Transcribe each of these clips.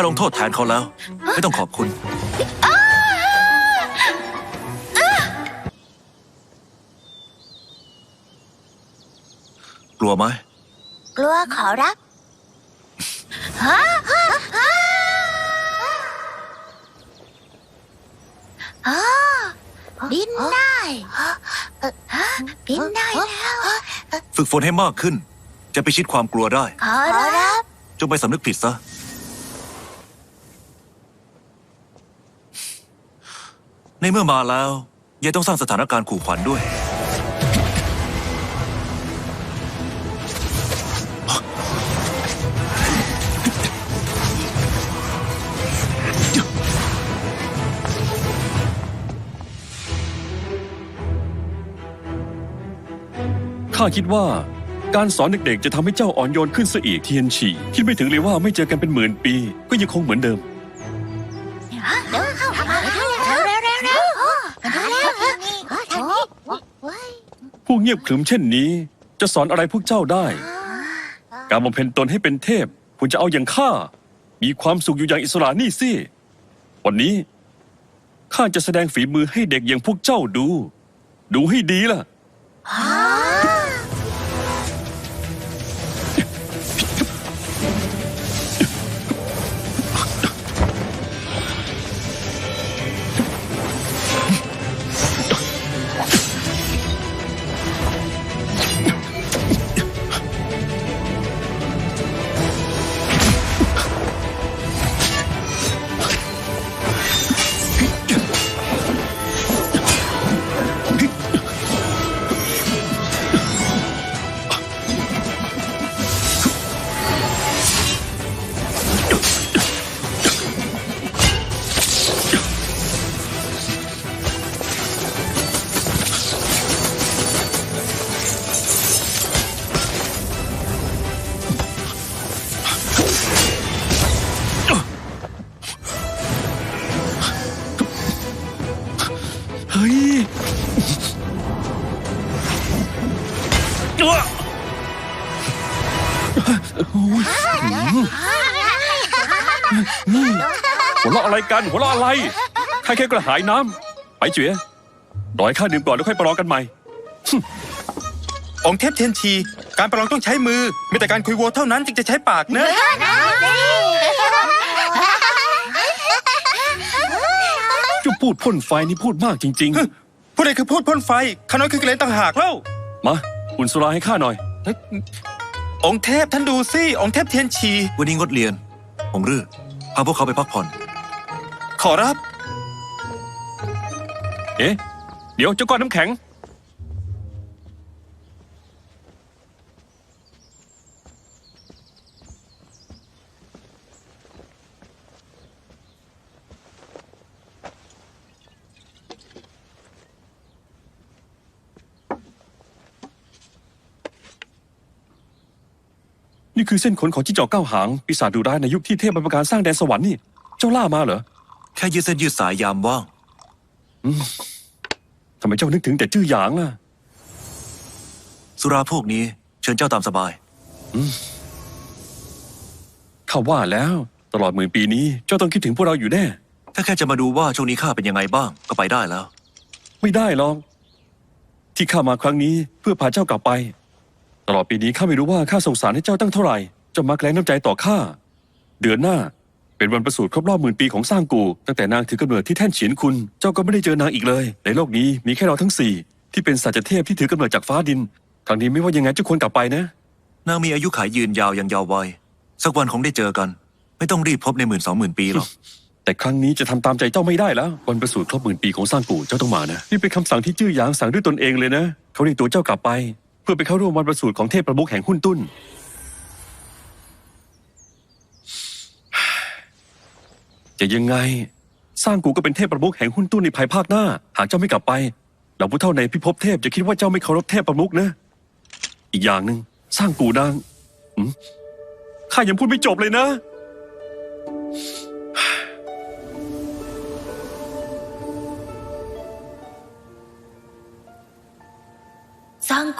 ข้าลงโทษแทนเขาแล้ว ไม่ต้องขอบคุณ กลัวไหม กลัวขอรับฮะฮะฮะอ๋อบินได้เอ่อฮะบินได้แล้ว ฝึกฝนให้มากขึ้น จะไปชิดความกลัวได้ ขอรับ จงไปสำนึกผิดซะ ในเมื่อมาแล้วยังต้องสร้างสถานการณ์ขู่ขวัญด้วย ข้าคิดว่าการสอนเด็กๆ จะทำให้เจ้าอ่อนโยนขึ้นซะอีกเทียนฉี่คิดไม่ถึงเลยว่าไม่เจอกันเป็นหมื่นปี ก็ยังคงเหมือนเดิม งียบขรึมเช่นนี้ จะสอนอะไรพวกเจ้าได้ การบำเพ็ญตนให้เป็นเทพคุณจะเอาอย่างข้า มีความสุขอยู่อย่างอิสระนี่สิ วันนี้ข้าจะแสดงฝีมือให้เด็กอย่างพวกเจ้าดู ดูให้ดีล่ะ ฮ้ยนี่หัวเราะอะไรกัน หัวเราะอะไรใครแค่กระหายน้ำไปเจ๋ยรอให้ข้าดื่มก่อนแล้วค่อยประลองกันใหม่องค์เทพเทียนชี การประลองต้องใช้มือมีแต่การคุยโวเท่านั้นจึงจะใช้ปากนะ พูดพ่นไฟนี่พูดมากจริง ผู้ใดคือพูดพ่นไฟข้าน้อยคือกระเลนต่างหากเล่า ๆ มา อุ่นสุราให้ข้าหน่อย องค์เทพท่านดูสิองค์เทพเทียนชี วันนี้งดเรียนผมรื่อพาพวกเขาไปพักผ่อน ขอรับ เอ๊ะ เดี๋ยวเจ้าก้อนน้ำแข็ง นี่คือเส้นขนของจิ้งจอกเก้าหาง ปีศาจดุร้ายในยุคที่เทพบรรพการสร้างแดนสวรรค์นี่ เจ้าล่ามาเหรอ แค่ยืดเส้นยืดสายยามว่างทำไมเจ้านึกถึงแต่ชื่อหยางล่ะ สุราพวกนี้เชิญเจ้าตามสบาย ข้าว่าแล้ว ตลอดหมื่นปีนี้เจ้าต้องคิดถึงพวกเราอยู่แน่ ถ้าแค่จะมาดูว่าช่วงนี้ข้าเป็นยังไงบ้างก็ไปได้แล้ว ไม่ได้หรอก ที่ข้ามาครั้งนี้เพื่อพาเจ้ากลับไป ตลอดปีนี้ข้าไม่รู้ว่าข้าสงสารให้เจ้าตั้งเท่าไหร่เจ้ามักแรงน้ำใจต่อข้า เดือนหน้า เป็นวันประสูติครบรอบหมื่นปีของสร้างกู ตั้งแต่นางถือกำเนิดที่แท่นเฉียนคุณ เจ้าก็ไม่ได้เจอนางอีกเลย ในโลกนี้มีแค่เราทั้งสี่ที่เป็นสัจเทพที่ถือกำเนิดจากฟ้าดินครั้งนี้ไม่ว่ายังไงเจ้าควรกลับไปนะ นางมีอายุขายยืนยาวยังยาววัยสักวันคงได้เจอกัน ไม่ต้องรีบพบในหมื่นสองหมื่นปีหรอก แต่ครั้งนี้จะทำตามใจเจ้าไม่ได้แล้ว วันประสูติครบหมื่นปีของสร้างกู่เจ้าต้องมานะ นี่เป็นคำสั่งที่จื้อหยางสั่งด้วยตนเองเลยนะ เขาเรียกตัวเจ้ากลับไปเพื่อไปเข้าร่วมวันประสูติของเทพประมุขแห่งหุ้นตุ้น จะยังไง สร้างกูก็เป็นเทพประมุขแห่งหุ้นตุ้นในภายภาคหน้า หากเจ้าไม่กลับไปเหล่าผู้เท่าในพิภพเทพจะคิดว่าเจ้าไม่เคารพเทพประมุขนะ อีกอย่างหนึ่งสร้างกูนางข้ายังพูดไม่จบเลยนะ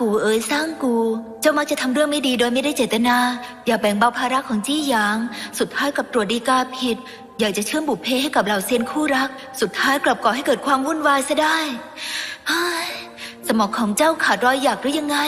กูเอ๋ยสร้างกู เจ้ามักจะทำเรื่องไม่ดีโดยไม่ได้เจตนา อย่าแบ่งเบาภาระของจี้หยาง สุดท้ายกับตรวจดีกาผิด อยากจะเชื่อมบุพเพให้กับเหล่าเซียนคู่รัก สุดท้ายกลับก่อให้เกิดความวุ่นวายซะได้สมองของเจ้าขาดรอยหยักหรือยังไง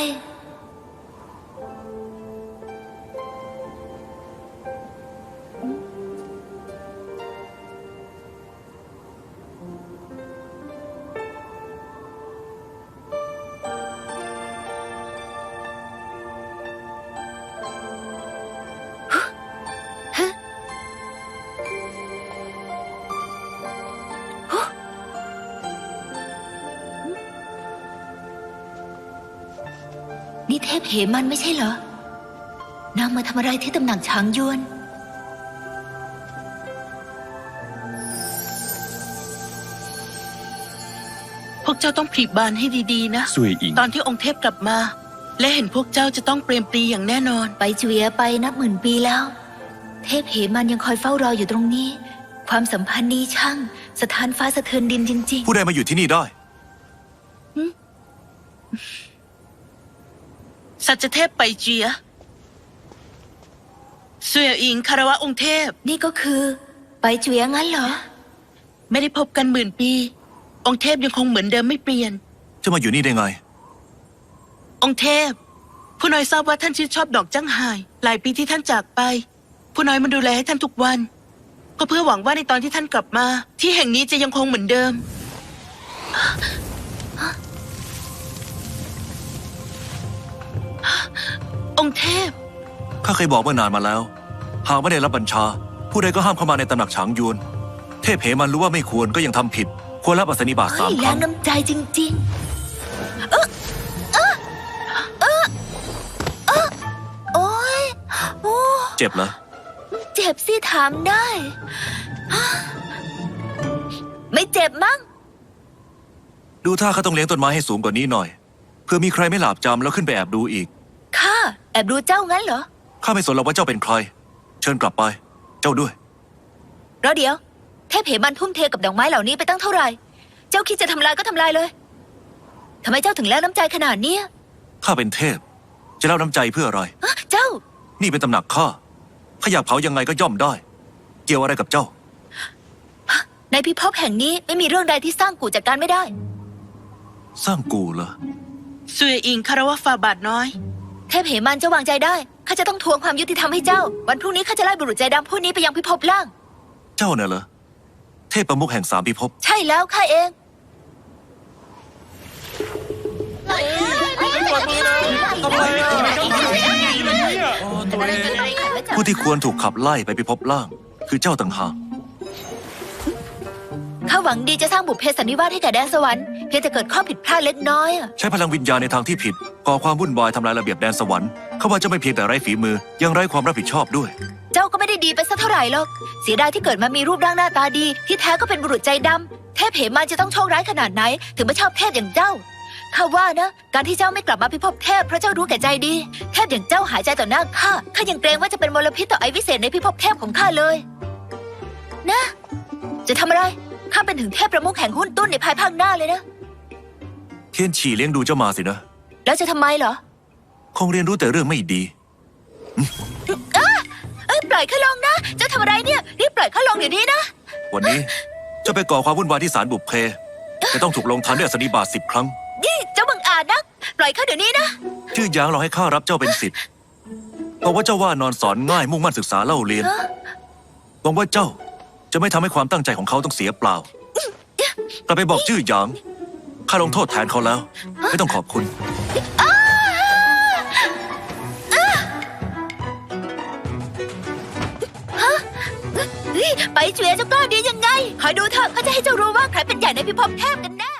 นี่เทพเหมันไม่ใช่เหรอ นางมาทำอะไรที่ตำหนักช้างยวน พวกเจ้าต้องผลิบานให้ดีๆนะ ซุยอิง ตอนที่องค์เทพกลับมา และเห็นพวกเจ้าจะต้องเปรมปรีอย่างแน่นอน ไปเจียไปนับหมื่นปีแล้ว เทพเหมันยังคอยเฝ้ารออยู่ตรงนี้ ความสัมพันธ์นี้ช่างสถานฟ้าสะเทือนดินจริงผู้ใดมาอยู่ที่นี่ได้ สัจเทพไปเจียเสวียอิงคารวะองค์เทพๆนี่ก็คือ ไปเจียงั้นเหรอ ไม่ได้พบกันหมื่นปี องค์เทพยังคงเหมือนเดิมไม่เปลี่ยน จะมาอยู่นี่ได้ไง องค์เทพ ผู้น้อยทราบว่าท่านชื่นชอบดอกจังไห่หลายปีที่ท่านจากไป ผู้น้อยมาดูแลให้ท่านทุกวัน ก็เพื่อหวังว่าในตอนที่ท่านกลับมา ที่แห่งนี้จะยังคงเหมือนเดิม องค์เทพ ข้าเคยบอกเมื่อนานมาแล้ว หากไม่ได้รับบัญชา ผู้ใดก็ห้ามเข้ามาในตำหนักฉางยวน เทพเหมันรู้ว่าไม่ควรก็ยังทำผิด ควรรับอัสนิบาตเฮ้สามยคแรรั้งงน้ำใจจริงๆ เออเออเออเออโอ้ยโอ้เจ็บเหรอเจ็บสิถามได้ ไม่เจ็บมั้ง ดูท่าข้าต้องเลี้ยงต้นไม้ให้สูงกว่านี้หน่อยเพื่อมีใครไม่หลาบจำแล้วขึ้นไปแอบดูอีกข้า แอบดูเจ้างั้นเหรอ ข้าไม่สนหรอกว่าเจ้าเป็นใคร เชิญกลับไป เจ้าด้วยรอเดี๋ยว เทพเหมันทุ่มเทกับดอกไม้เหล่านี้ไปตั้งเท่าไหร่ เจ้าคิดจะทำลายก็ทำลายเลยทำไมเจ้าถึงแลกน้ำใจขนาดเนี้ยข้าเป็นเทพ จะเล่าน้ำใจเพื่ออะไร ฮะเจ้า นี่เป็นตำหนักข้าข้าอยากเผายังไงก็ย่อมได้ เกี่ยวอะไรกับเจ้า ในพิภพแห่งนี้ไม่มีเรื่องใดที่สร้างกูจัดการไม่ได้ สร้างกูเหรอเสวียอิงคารวะฟาบาทน้อย เทพเหมันเจ้าวางใจได้ ข้าจะต้องทวงความยุติธรรมให้เจ้า วันพรุ่งนี้ข้าจะไล่บุรุษใจดำผู้นี้ไปยังพิภพล่าง เจ้าน่ะเหรอ เทพประมุขแห่งสามพิภพ ใช่แล้วข้าเองผู้ที่ควรถูกขับไล่ไปพิภพล่าง คือเจ้าต่างหาก ข้าหวังดีจะสร้างบุพเพสันนิวาสให้แก่แดนสวรรค์ เพียงแต่เกิดข้อผิดพลาดเล็กน้อยอะใช้พลังวิญญาณในทางที่ผิดก่อความวุ่นวายทำลายระเบียบแดนสวรรค์เขาว่าเจะไม่เพียงแต่ไร้ฝีมือ ยังไร้ความรับผิดชอบด้วย เจ้าก็ไม่ได้ดีไปสักเท่าไหร่หรอก เสียดายที่เกิดมามีรูปร่างหน้าตาดี ที่แท้ก็เป็นบุรุษใจดำเทพเหมันจะต้องโชคร้ายขนาดไหน ถึงไม่ชอบเทพอย่างเจ้าข้าว่านะ การที่เจ้าไม่กลับมาพิภพเทพเพราะเจ้ารู้แก่ใจดี เทพอย่างเจ้าหายใจต่อหน้าข้าข้ายังเกรงว่าจะเป็นมลพิษต่อไอวิเศษในพิภพเทพของข้าเลย นะ จะทำอะไรข้าเป็นถึงเทพประมุขแห่งหุ้นตุ้นในภายภาคหน้าเลยนะเทียนฉี่เลี้ยงดูเจ้ามาสินะ แล้วจะทำไมเหรอ คงเรียนรู้แต่เรื่องไม่ดีเอ้ยปล่อยข้าลงนะ เจ้าทำอะไรเนี่ย รีบปล่อยข้าลงเดี๋ยวนี้นะ วันนี้เจะไปก่อความวุ่นวายที่ศาลบุพเพจะต้องถูกลงทันด้วยอัสนิบาตสิบครั้ง นี่เจ้าบังอาจนัก ปล่อยข้าเดี๋ยวนี้นะ ชื่อหยางเราให้ข้ารับเจ้าเป็นสิทธิ์บอกว่าเจ้าว่านอนสอนง่ายมุ่งมั่นศึกษาเล่าเรียนฮะหวังว่าเจ้าจะไม่ทำให้ความตั้งใจของเขาต้องเสียเปล่า กลับไปบอกชื่อหยาง ข้าลงโทษแทนเขาแล้ว ไม่ต้องขอบคุณฮ้ยไปเฉวยเจ้ากล้าดียังไงคอยดูเถอะเขาจะให้เจ้ารู้ว่าใครเป็นใหญ่ในพิภพเทพกันแน่